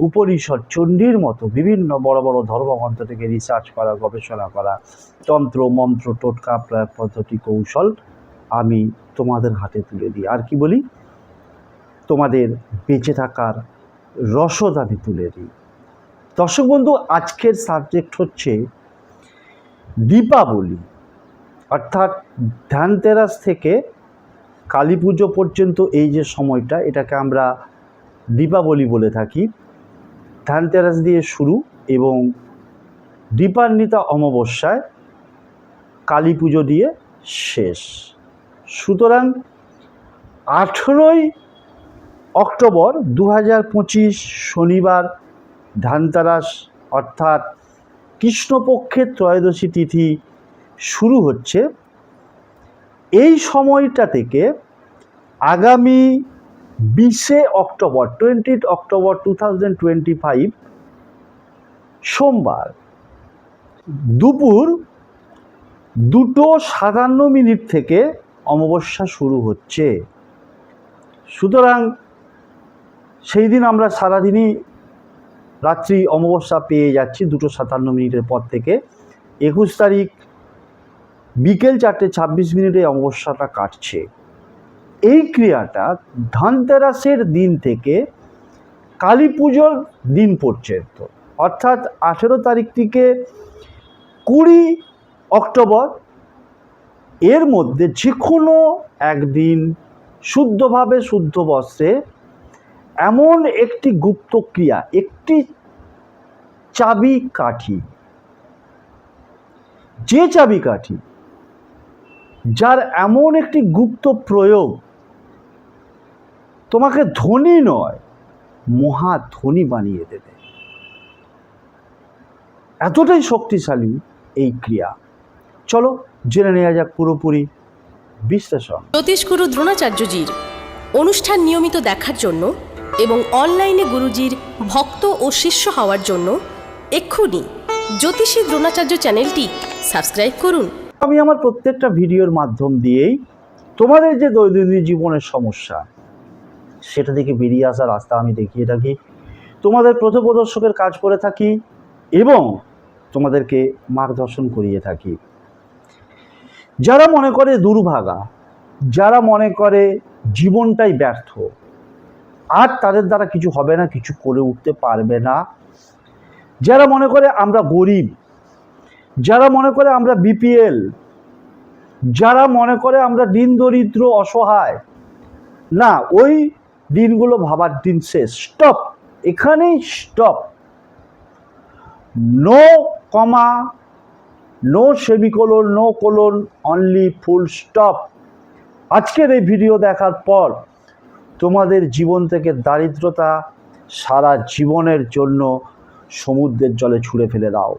উপনিষদ চণ্ডীর মতো বিভিন্ন বড় বড় ধর্মগ্রন্থ থেকে রিসার্চ করা, গবেষণা করা, তন্ত্র, মন্ত্র, টোটকা, প্রয়োগ পদ্ধতি, কৌশল আমি তোমাদের হাতে তুলে দিই। আর কি বলি? তোমাদের বেঁচে থাকার রসদ আমি তুলে দিই। দর্শক বন্ধু, আজকের সাবজেক্ট হচ্ছে দীপাবলি। অর্থাৎ ধ্যানতেরাস থেকে কালী পুজো পর্যন্ত এই যে সময়টা, এটাকে আমরা দীপাবলি বলে থাকি। ধানতেরাস দিয়ে শুরু এবং দীপান্বিতা অমাবস্যায় কালী পুজো দিয়ে শেষ। সুতরাং আঠেরোই অক্টোবর দু হাজার পঁচিশ শনিবার ধানতেরাস অর্থাৎ কৃষ্ণপক্ষের ত্রয়োদশী তিথি শুরু হচ্ছে। এই সময়টা থেকে আগামী বিশে October twenty October two thousand twenty five সোমবার। দুপুর দুটো সাতান্ন মিনিট থেকে অমাবস্যা শুরু হচ্ছে। সুতরাং সেই দিন আমরা সারাদিনই রাত্রি অমাবস্যা পেয়ে যাচ্ছি দুটো সাতান্ন মিনিটের পর থেকে। একুশ তারিখ বিকেল চারটে ছাব্বিশ মিনিটে অমাবস্যাটা কাটছে। এই ক্রিয়াটা ধনতেরাসের দিন থেকে কালী পুজোর দিন পর্যন্ত, অর্থাৎ আঠেরো তারিখ থেকে কুড়ি অক্টোবর, এর মধ্যে যে কোনো একদিন শুদ্ধভাবে শুদ্ধ বস্ত্রে এমন একটি গুপ্ত ক্রিয়া, একটি চাবি কাঠি, যে চাবি কাঠি যার এমন একটি গুপ্ত প্রয়োগ তোমাকে ধনী নয় মহা ধনী বানিয়ে দেবে। এতটাই শক্তিশালী এই ক্রিয়া। চলো জেনে নেওয়া যাক পুরোপুরি বিশ্লেষণ। জ্যোতিষগুরু দ্রোণাচার্যজির অনুষ্ঠান নিয়মিত দেখার জন্য এবং অনলাইনে গুরুজির ভক্ত ও শিষ্য হওয়ার জন্য এক্ষুনি জ্যোতিষী দ্রোণাচার্য চ্যানেলটি সাবস্ক্রাইব করুন। আমি আমার প্রত্যেকটা ভিডিওর মাধ্যম দিয়েই তোমাদের যে দৈনন্দিন জীবনের সমস্যা সেটা থেকে বেরিয়ে আসার রাস্তা আমি দেখিয়ে থাকি। তোমাদের প্রথপ্রদর্শকের কাজ করে থাকি এবং তোমাদেরকে মার্গদর্শন করিয়ে থাকি। যারা মনে করে দুর্ভাগা, যারা মনে করে জীবনটাই ব্যর্থ, আর তাদের দ্বারা কিছু হবে না, কিছু করে উঠতে পারবে না। যারা মনে করে আমরা গরিব, যারা মনে করে আমরা বিপিএল, যারা মনে করে আমরা দিন দরিদ্র, অসহায়, না, ওই দিনগুলো ভাবার দিন শেষ। স্টপ! এখানেই stop! No comma, no semicolon, no colon only full stop আজকের এই ভিডিও দেখার পর তোমাদের জীবন থেকে দারিদ্রতা সারা জীবনের জন্য সমুদ্রের জলে ছুঁড়ে ফেলে দাও।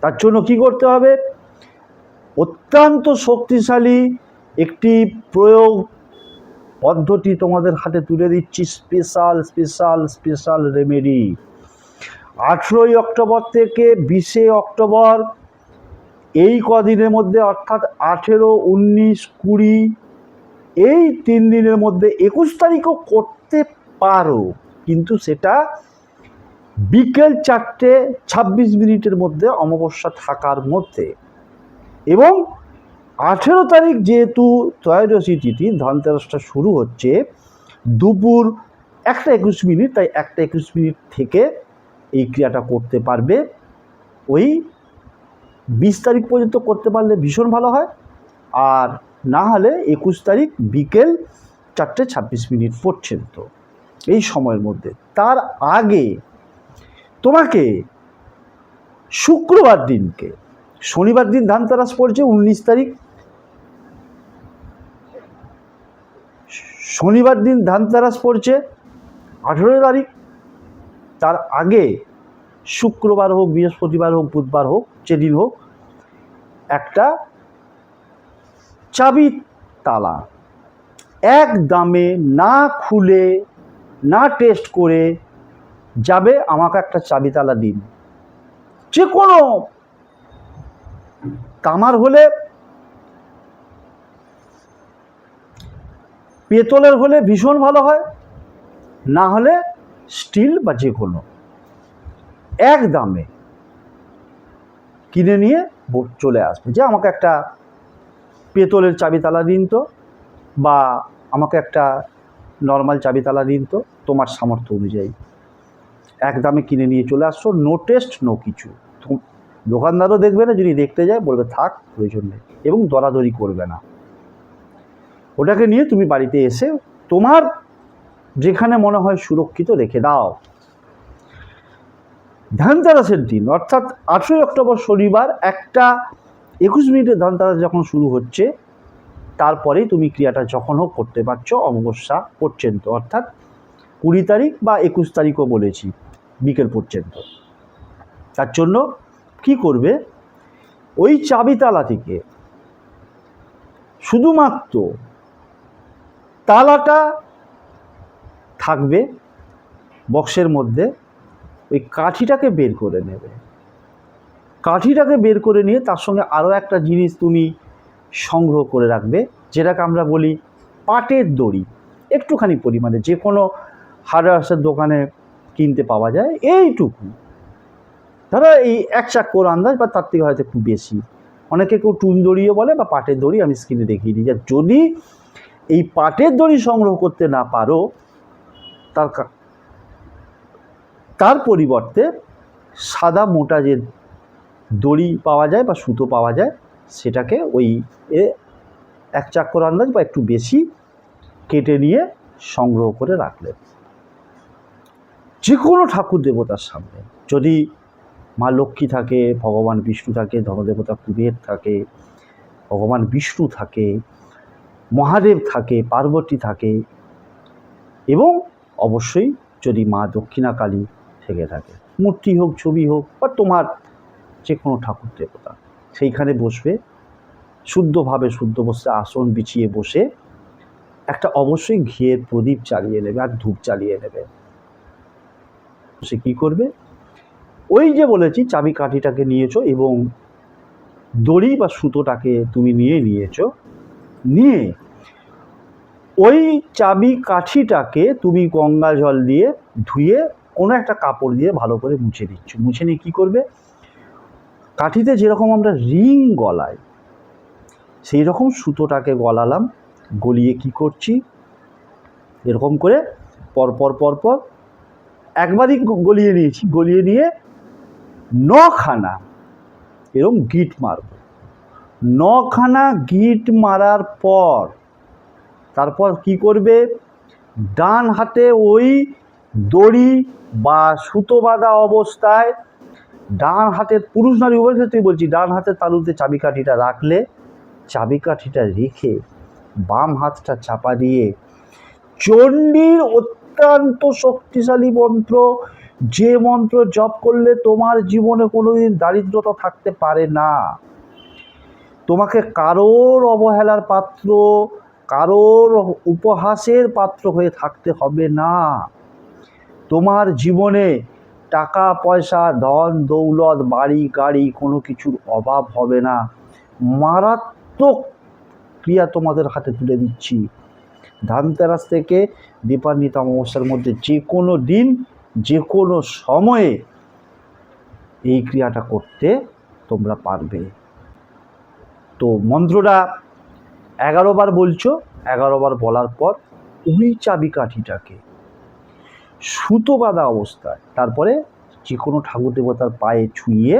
তার জন্য কি করতে হবে? অত্যন্ত শক্তিশালী একটি প্রয়োগ পদ্ধতি তোমাদের হাতে তুলে দিচ্ছি স্পেশাল স্পেশাল স্পেশাল রেমেডি আঠেরোই অক্টোবর থেকে বিশে অক্টোবর, এই কদিনের মধ্যে, অর্থাৎ আঠেরো, উনিশ, কুড়ি, এই তিন দিনের মধ্যে একুশ তারিখও করতে পারো, কিন্তু সেটা বিকেল চারটে ছাব্বিশ মিনিটের মধ্যে অমাবস্যা থাকার মধ্যে। এবং আঠেরো তারিখ যেহেতু ত্রয়োদশী তিথি, ধনতেরসটা শুরু হচ্ছে দুপুর একটা একুশ মিনিট, তাই একটা একুশ মিনিট থেকে এই ক্রিয়াটা করতে পারবে। ওই বিশ তারিখ পর্যন্ত করতে পারলে ভীষণ ভালো হয়। আর না হলে একুশ তারিখ বিকেল চারটে ছাব্বিশ মিনিট পর্যন্ত, এই সময়ের মধ্যে। তার আগে তোমাকে শুক্রবার দিনকে, শনিবার দিন ধানতেরাস পড়ছে, উনিশ তারিখ শনিবার দিন ধানতেরাস পড়ছে আঠেরো তারিখ। তার আগে শুক্রবার হোক, বৃহস্পতিবার হোক, বুধবার হোক, যেদিন হোক, একটা চাবি তালা। এক দামে না খুলে, না টেস্ট করে যাবে আমাকে একটা চাবি তালা দিন। যে কোনো তামার হলে পেতলের হলে ভীষণ ভালো হয়, না হলে স্টিল বা যে কোনো। এক দামে কিনে নিয়ে চলে আসবে। যে আমাকে একটা পেতলের চাবি তালা দিন তো, বা আমাকে একটা নর্মাল চাবি তালা দিন তো, তোমার সামর্থ্য অনুযায়ী। এক দামে কিনে নিয়ে চলে আসছো নো টেস্ট নো কিছু। দোকানদারও দেখবে না, যদি দেখতে যায়, বলবে, থাক, প্রয়োজন নেই। এবং দরাদরি করবে না। ওটাকে নিয়ে তুমি বাড়িতে এসে তোমার যেখানে মনে হয় সুরক্ষিত রেখে দাও। ধানতেরাসের দিন, অর্থাৎ আঠেরোই অক্টোবর শনিবার একটা একুশ মিনিটে ধানতেরাস যখন শুরু হচ্ছে, তারপরেই তুমি ক্রিয়াটা যখন হোক করতে পারছ, অমাবস্যা পর্যন্ত, অর্থাৎ কুড়ি তারিখ বা একুশ তারিখও বলেছি, বিকেল পর্যন্ত। তার জন্য কি করবে? ওই চাবিতালা থেকে শুধুমাত্র তালাটা থাকবে বক্সের মধ্যে, ওই কাঠিটাকে বের করে নেবে। কাঠিটাকে বের করে নিয়ে তার সঙ্গে আরও একটা জিনিস তুমি সংগ্রহ করে রাখবে, যেটাকে আমরা বলি পাটের দড়ি। একটুখানি পরিমাণে যে কোনো হার্ডওয়ার্সের দোকানে কিনতে পাওয়া যায়, এইটুকু। ধরো এই এক চাক্কর আন্দাজ বা তার থেকে হয়তো একটু বেশি। অনেকে কেউ টুন দড়িও বলে বা পাটের দড়ি আমি স্ক্রিনে দেখিয়ে দিই। যদি এই পাটের দড়ি সংগ্রহ করতে না পারো, তার তার পরিবর্তে সাদা মোটা যে দড়ি পাওয়া যায় বা সুতো পাওয়া যায়, সেটাকে ওই এ এক চাক্কর আন্দাজ বা একটু বেশি কেটে নিয়ে সংগ্রহ করে রাখলেন যে কোনো ঠাকুর দেবতার সামনে, যদি মা লক্ষ্মী থাকে, ভগবান বিষ্ণু থাকে, ধনদেবতা কুবের থাকে, ভগবান বিষ্ণু থাকে মহাদেব থাকে, পার্বতী থাকে এবং অবশ্যই যদি মা দক্ষিণাকালী থেকে থাকে, মূর্তি হোক, ছবি হোক বা তোমার যে কোনো ঠাকুর দেবতা, সেইখানে বসবে, শুদ্ধভাবে শুদ্ধ বসে আসন বিছিয়ে বসে একটা অবশ্যই ঘিয়ের প্রদীপ চালিয়ে নেবে আর ধূপ চালিয়ে নেবে। সে কী করবে? ওই যে বলেছি, চাবি কাঠিটাকে নিয়েছো এবং দড়ি বা সুতোটাকে তুমি নিয়ে নিয়েছো নিয়ে ওই চাবি কাঠিটাকে তুমি গঙ্গা জল দিয়ে ধুয়ে কোনো একটা কাপড় দিয়ে ভালো করে মুছে দিচ্ছ মুছে নিয়ে কী করবে? কাঠিতে যেরকম আমরা রিং গলাই সেই রকম সুতোটাকে গলালাম, গলিয়ে কি করছি? এরকম করে পরপর পরপর একবারই গলিয়ে নিয়েছি। গলিয়ে নিয়ে নখানা এরকম গিট মারব। নখানা গিট মারার পর, তারপর কি করবে? ডান হাতে ওই দড়ি বা সুতো বাঁধা অবস্থায় ডান হাতের পুরুষ নারী, উভয় ক্ষেত্রেই বলছি, ডান হাতের তালুতে চাবিকাঠিটা রাখলে, চাবিকাঠিটা রেখে বাম হাতটা চাপা দিয়ে, চণ্ডীর অত্যন্ত শক্তিশালী মন্ত্র, যে মন্ত্র জপ করলে তোমার জীবনে কোনোদিন দারিদ্রতা থাকতে পারে না। তোমাকে কারোর অবহেলার পাত্র, কারোর উপহাসের পাত্র হয়ে থাকতে হবে না। তোমার জীবনে টাকা, পয়সা, ধন, দৌলত, বাড়ি, গাড়ি কোনো কিছুর অভাব হবে না। মারাত্মক ক্রিয়া তোমাদের হাতে তুলে দিচ্ছি। ধানতেরাস থেকে দীপান্বিতা অমাবস্যার মধ্যে যে কোনো দিন, যে কোনো সময়ে এই ক্রিয়াটা করতে তোমরা পারবে। তো মন্ত্রটা এগারো বার বলছো, এগারো বার বলার পর ওই চাবিকাঠিটাকে সুতো বাঁধা অবস্থায়, তারপরে যে কোনো ঠাকুর দেবতার পায়ে ছুঁয়ে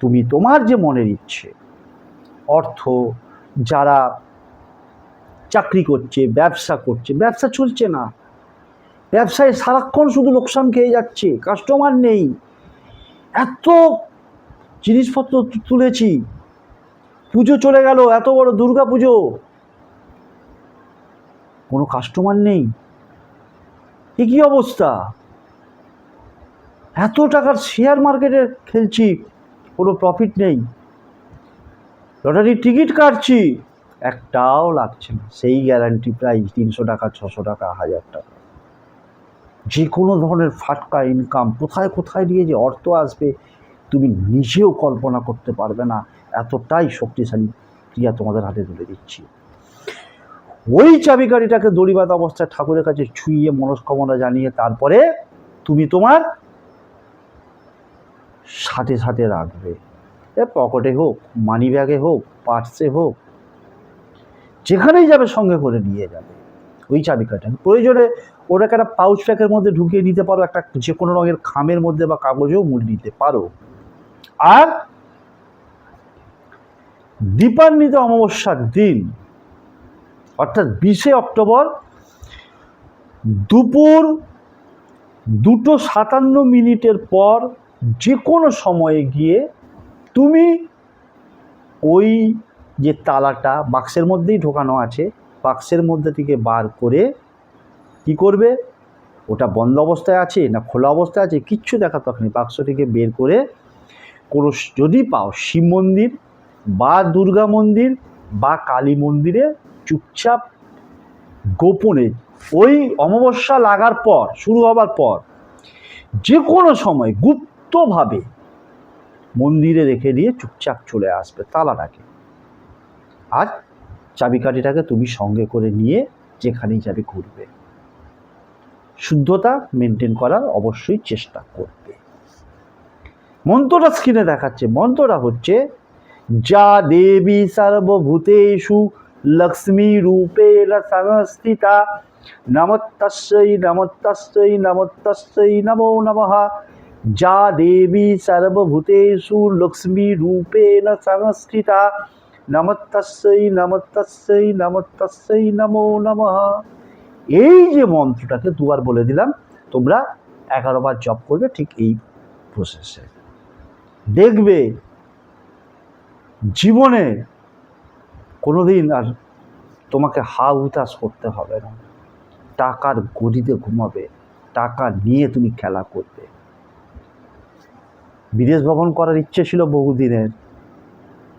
তুমি তোমার যে মনের ইচ্ছে, অর্থ, যারা চাকরি করছে, ব্যবসা করছে, ব্যবসা চলছে না। ব্যবসায় সারাক্ষণ শুধু লোকসান খেয়ে যাচ্ছে কাস্টমার নেই। এত জিনিসপত্র তুলেছি পুজো চলে গেল, এত বড় দুর্গা পুজো। কোনো কাস্টমার নেই। এ কী অবস্থা? এত টাকার শেয়ার মার্কেটে খেলছি, কোনো প্রফিট নেই। লটারির টিকিট কাটছি, একটাও লাগছে না। সেই গ্যারান্টি প্রাইস তিনশো টাকা, ছশো টাকা, হাজার টাকা। যে কোনো ধরনের ফাটকা ইনকাম কোথায় কোথায় দিয়ে যে অর্থ আসবে, তুমি নিজেও কল্পনা করতে পারবে না। এতটাই শক্তিশালী ক্রিয়া তোমাদের হাতে তুলে দিচ্ছি। ওই চাবিকারিটাকে দড়িবাদ অবস্থায় ঠাকুরের কাছে ছুঁয়ে মনস্কামনা জানিয়ে তারপরে তুমি তোমার সাথে সাথে রাখবে। এ পকেটে হোক মানি ব্যাগে হোক পার্সে হোক, যেখানেই যাবে সঙ্গে করে নিয়ে যাবে। ওই চাবিকাটা প্রয়োজনে ওটাকে একটা পাউচ প্যাকের মধ্যে ঢুকিয়ে নিতে পারো, একটা যে কোনো রঙের খামের মধ্যে বা কাগজেও মুড়ে নিতে পারো। আর দীপান্বিত অমাবস্যার দিন, অর্থাৎ বিশে অক্টোবর, দুপুর দুটো সাতান্ন মিনিটের পর যে কোনো সময়ে গিয়ে তুমি ওই যে তালাটা বাক্সের মধ্যেই ঢোকানো আছে, বাক্সের মধ্যে থেকে বার করে কি করবে? ওটা বন্ধ অবস্থায় আছে না খোলা অবস্থায় আছে কিচ্ছু দেখার দরকার নেই। বাক্সটিকে বের করে কোনো, যদি পাও শিব মন্দির বা দুর্গা মন্দির বা কালী মন্দিরে চুপচাপ গোপনে ওই অমাবস্যা লাগার পর, শুরু হবার পর যে কোনো সময় গুপ্তভাবে মন্দিরে রেখে দিয়ে চুপচাপ চলে আসবে তালাটাকে। আর চাবিকাঠিটাকে তুমি সঙ্গে করে নিয়ে যেখানেই যাবে ঘুরবে। শুদ্ধতা মেনটেন করার অবশ্যই চেষ্টা করবে। মন্ত্রটা স্ক্রিনে দেখাচ্ছে। মন্ত্রটা হচ্ছে যা দেবী সর্বভূতেষু লক্ষ্মী রূপেণ সংস্থিতা নমস্তস্যৈ নমস্তস্যৈ নমস্তস্যৈ নমো নমঃ যা দেবী সর্বভূতেষু লক্ষ্মী রূপেণ সংস্থিতা নমস্তস্যৈ নমস্তস্যৈ নমস্তস্যৈ নমো নমঃ এই যে মন্ত্রটাকে দুবার বলে দিলাম, তোমরা এগারো বার জপ করবে ঠিক এই প্রসেসে দেখবে জীবনে কোনোদিন আর তোমাকে হা হুতাশ করতে হবে না। টাকার গদিতে ঘুমাবে, টাকা নিয়ে তুমি খেলা করবে। বিদেশ ভ্রমণ করার ইচ্ছে ছিল বহুদিনের।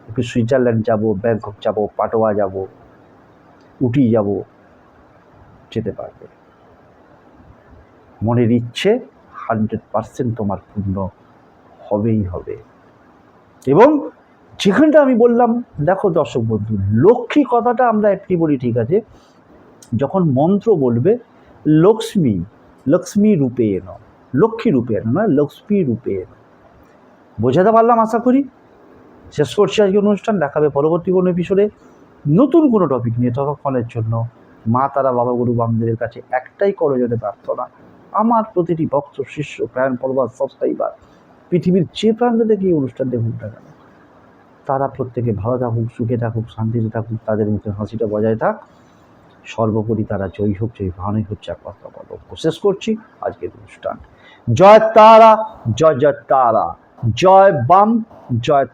একটু সুইজারল্যান্ড যাব, ব্যাংকক যাব, পাটোয়া যাব, উটি যাব, যেতে পারবে। মনের ইচ্ছে হান্ড্রেড পারসেন্ট তোমার পূর্ণ হবেই হবে। এবং যেখানটা আমি বললাম, দেখো দর্শক বন্ধু, লক্ষ্মী কথাটা আমরা একটি বলি ঠিক আছে, যখন মন্ত্র বলবে, লক্ষ্মী লক্ষ্মী রূপে এন, লক্ষ্মী রূপে এন নয় লক্ষ্মী রূপে এন। বোঝাতে পারলাম আশা করি? শেষ করছি আজকে অনুষ্ঠান, দেখাবে পরবর্তী কোনো এপিসোডে নতুন কোনো টপিক নিয়ে ততক্ষণের জন্য মা, তারা, বাবা, গুরু বামদেবের কাছে একটাই করজনে প্রার্থনা, আমার প্রতিটি ভক্ত, শিষ্য, প্রাণ পর্বত সাবস্ক্রাইবার পৃথিবীর যে প্রান্ত থেকে এই অনুষ্ঠান দেখুক না তারা প্রত্যেকে ভালো থাকুক, সুখে থাকুক, শান্তিতে থাকুক, তাদের মুখে হাসিটা বজায় থাক। সর্বোপরি তারা জয়ী হোক, জয়ী ভানই হচ্ছে একমাত্র আমার শেষ করছি আজকের অনুষ্ঠান। জয় তারা, জয় জয় তারা। জয় বাম, জয়